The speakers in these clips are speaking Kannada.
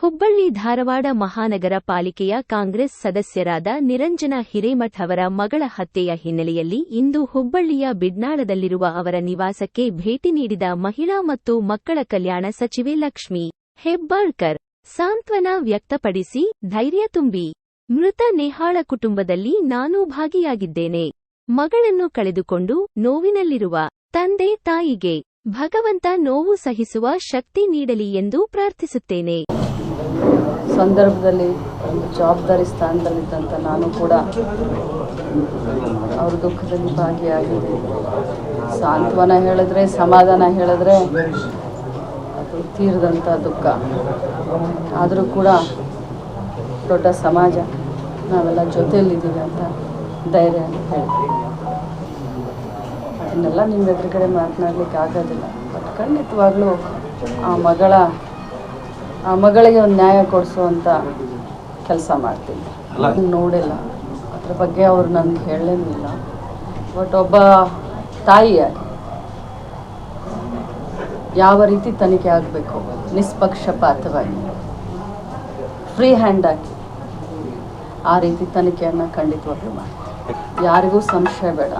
ಹುಬ್ಬಳ್ಳಿ ಧಾರವಾಡ ಮಹಾನಗರ ಪಾಲಿಕೆಯ ಕಾಂಗ್ರೆಸ್ ಸದಸ್ಯರಾದ ನಿರಂಜನ ಹಿರೇಮಠ್ ಅವರ ಮಗಳ ಹತ್ಯೆಯ ಹಿನ್ನೆಲೆಯಲ್ಲಿ ಇಂದು ಹುಬ್ಬಳ್ಳಿಯ ಬಿಡ್ನಾಳದಲ್ಲಿರುವ ಅವರ ನಿವಾಸಕ್ಕೆ ಭೇಟಿ ನೀಡಿದ ಮಹಿಳಾ ಮತ್ತು ಮಕ್ಕಳ ಕಲ್ಯಾಣ ಸಚಿವೆ ಲಕ್ಷ್ಮಿ ಹೆಬ್ಬಾಳ್ಕರ್. ಸಾಂತ್ವನ ವ್ಯಕ್ತಪಡಿಸಿ, ಧೈರ್ಯ ತುಂಬಿ. ಮೃತ ನೇಹಾಳ ಕುಟುಂಬದಲ್ಲಿ ನಾನೂ ಭಾಗಿಯಾಗಿದ್ದೇನೆ. ಮಗಳನ್ನು ಕಳೆದುಕೊಂಡು ನೋವಿನಲ್ಲಿರುವ ತಂದೆ ತಾಯಿಗೆ ಭಗವಂತ ನೋವು ಸಹಿಸುವ ಶಕ್ತಿ ನೀಡಲಿ ಎಂದು ಪ್ರಾರ್ಥಿಸುತ್ತೇನೆ. ಸಂದರ್ಭದಲ್ಲಿ ಒಂದು ಜವಾಬ್ದಾರಿ ಸ್ಥಾನದಲ್ಲಿದ್ದಂಥ ನಾನು ಕೂಡ ಅವ್ರ ದುಃಖದಲ್ಲಿ ಭಾಗಿಯಾಗಿದೆ ಸಾಂತ್ವನ ಹೇಳಿದ್ರೆ, ಸಮಾಧಾನ ಹೇಳಿದ್ರೆ ಅದು ತೀರದಂಥ ದುಃಖ. ಆದರೂ ಕೂಡ ದೊಡ್ಡ ಸಮಾಜ, ನಾವೆಲ್ಲ ಜೊತೆಯಲ್ಲಿದ್ದೀವಿ ಅಂತ ಧೈರ್ಯ ಹೇಳ್ತೀವಿ ಅದನ್ನೆಲ್ಲ ನಿಮ್ಮ ಎದುರುಗಡೆ ಮಾತನಾಡ್ಲಿಕ್ಕೆ ಆಗೋದಿಲ್ಲ. ಬಟ್ ಖಂಡಿತವಾಗ್ಲೂ ಆ ಮಗಳ ಆ ಮಗಳಿಗೆ ಒಂದು ನ್ಯಾಯ ಕೊಡಿಸುವಂಥ ಕೆಲಸ ಮಾಡ್ತೀನಿ. ನೋಡಿಲ್ಲ. ಅದ್ರ ಬಗ್ಗೆ ಅವ್ರು ನನಗೆ ಹೇಳಲಿಲ್ಲ ಬಟ್ ಒಬ್ಬ ತಾಯಿಯಾಗಿ ಯಾವ ರೀತಿ ತನಿಖೆ ಆಗಬೇಕು? ನಿಷ್ಪಕ್ಷಪಾತವಾಗಿ. ಫ್ರೀ ಹ್ಯಾಂಡ್ ಆಗಿ ಆ ರೀತಿ ತನಿಖೆಯನ್ನು ಖಂಡಿತವಾಗ್ಲೂ ಮಾಡಿ ಯಾರಿಗೂ ಸಂಶಯ ಬೇಡ.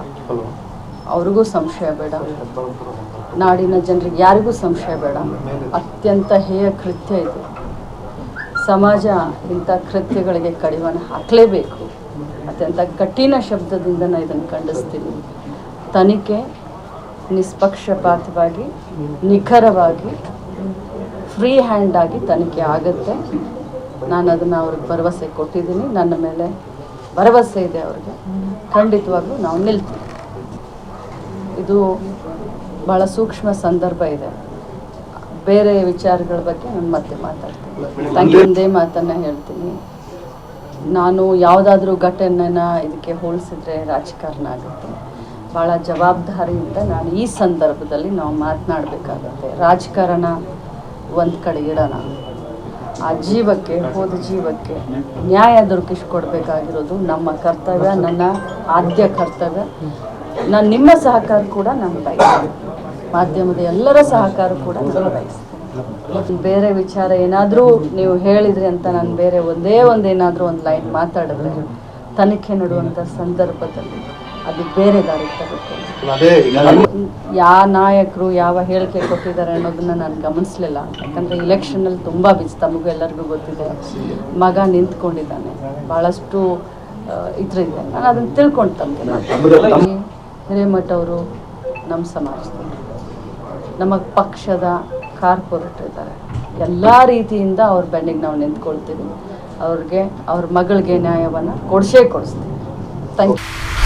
ಅವ್ರಿಗೂ ಸಂಶಯ ಬೇಡ. ನಾಡಿನ ಜನರಿಗೆ ಯಾರಿಗೂ ಸಂಶಯ ಬೇಡ. ಅತ್ಯಂತ ಹೇಯ ಕೃತ್ಯ ಇದು. ಸಮಾಜ ಇಂಥ ಕೃತ್ಯಗಳಿಗೆ ಕಡಿವಾಣ ಹಾಕಲೇಬೇಕು. ಅತ್ಯಂತ ಕಠಿಣ ಶಬ್ದದಿಂದ ನಾನು ಇದನ್ನು ಖಂಡಿಸ್ತೀನಿ. ತನಿಖೆ ನಿಷ್ಪಕ್ಷಪಾತವಾಗಿ, ನಿಖರವಾಗಿ ಫ್ರೀ ಹ್ಯಾಂಡ್ ಆಗಿ ತನಿಖೆ ಆಗುತ್ತೆ. ನಾನು ಅದನ್ನು ಅವ್ರಿಗೆ ಭರವಸೆ ಕೊಟ್ಟಿದ್ದೀನಿ. ನನ್ನ ಮೇಲೆ ಭರವಸೆ ಇದೆ ಅವ್ರಿಗೆ. ಖಂಡಿತವಾಗ್ಲೂ ನಾವು ನಿಲ್ತೀವಿ. ಇದು ಭಾಳ ಸೂಕ್ಷ್ಮ ಸಂದರ್ಭ ಇದೆ. ಬೇರೆ ವಿಚಾರಗಳ ಬಗ್ಗೆ ನಾನು ಮತ್ತೆ ಮಾತಾಡ್ತೀನಿ. ತಂಗಿ ಒಂದೇ ಮಾತನ್ನು ಹೇಳ್ತೀನಿ. ನಾನು ಯಾವುದಾದ್ರೂ ಘಟನೆನ ಇದಕ್ಕೆ ಹೋಲಿಸಿದ್ರೆ ರಾಜಕಾರಣ ಆಗುತ್ತೆ ಭಾಳ ಜವಾಬ್ದಾರಿಯಿಂದ ನಾನು ಈ ಸಂದರ್ಭದಲ್ಲಿ ನಾವು ಮಾತನಾಡಬೇಕಾಗುತ್ತೆ. ರಾಜಕಾರಣ ಒಂದು ಕಡೆ ಇಡೋಣ. ಆ ಜೀವಕ್ಕೆ, ಹೋದ ಜೀವಕ್ಕೆ ನ್ಯಾಯ ದೊರಕಿಸ್ಕೊಡ್ಬೇಕಾಗಿರೋದು ನಮ್ಮ ಕರ್ತವ್ಯ, ನನ್ನ ಆದ್ಯ ಕರ್ತವ್ಯ. ನಾನು ನಿಮ್ಮ ಸಹಕಾರ ಕೂಡ ನಾನು ಬಯಸ್ತೇನೆ. ಮಾಧ್ಯಮದ ಎಲ್ಲರ ಸಹಕಾರ ಕೂಡ ನಾನು ಬಯಸ್ತೇನೆ. ಮತ್ತು ಬೇರೆ ವಿಚಾರ ಏನಾದರೂ ನೀವು ಹೇಳಿದ್ರಿ ಅಂತ ನಾನು ಬೇರೆ ಒಂದೇ ಒಂದು ಏನಾದರೂ ಒಂದು ಲೈನ್ ಮಾತಾಡಿದ್ರೆ ತನಿಖೆ ನಡುವಂಥ ಸಂದರ್ಭದಲ್ಲಿ ಅದು ಬೇರೆ ದಾರಿ ತಗೋತೀನಿ ಯಾವ ನಾಯಕರು ಯಾವ ಹೇಳಿಕೆ ಕೊಟ್ಟಿದ್ದಾರೆ ಅನ್ನೋದನ್ನ ನಾನು ಗಮನಿಸಲಿಲ್ಲ. ಯಾಕಂದರೆ ಇಲೆಕ್ಷನಲ್ಲಿ ತುಂಬ ಬಿಸಿ ತಮಗೂ ಎಲ್ಲರಿಗೂ ಗೊತ್ತಿದೆ. ಮಗ ನಿಂತ್ಕೊಂಡಿದ್ದಾನೆ. ಭಾಳಷ್ಟು ಇದರಿಂದ. ನಾನು ಅದನ್ನು ತಿಳ್ಕೊಂಡು ತಂದೆ ಹಿರೇಮಠ ಅವರು ನಮ್ಮ ಸಮಾಜದಲ್ಲಿ ನಮ್ಮ ಪಕ್ಷದ ಕಾರ್ಪೊರೇಟ್ ಇದ್ದಾರೆ. ಎಲ್ಲ ರೀತಿಯಿಂದ ಅವ್ರ ಬೆನ್ನಿಗೆ ನಾವು ನಿಂತ್ಕೊಳ್ತೀವಿ. ಅವ್ರಿಗೆ, ಅವ್ರ ಮಗಳಿಗೆ ನ್ಯಾಯವನ್ನು ಕೊಡಿಸೇ ಕೊಡಿಸ್ತೀವಿ. Thank you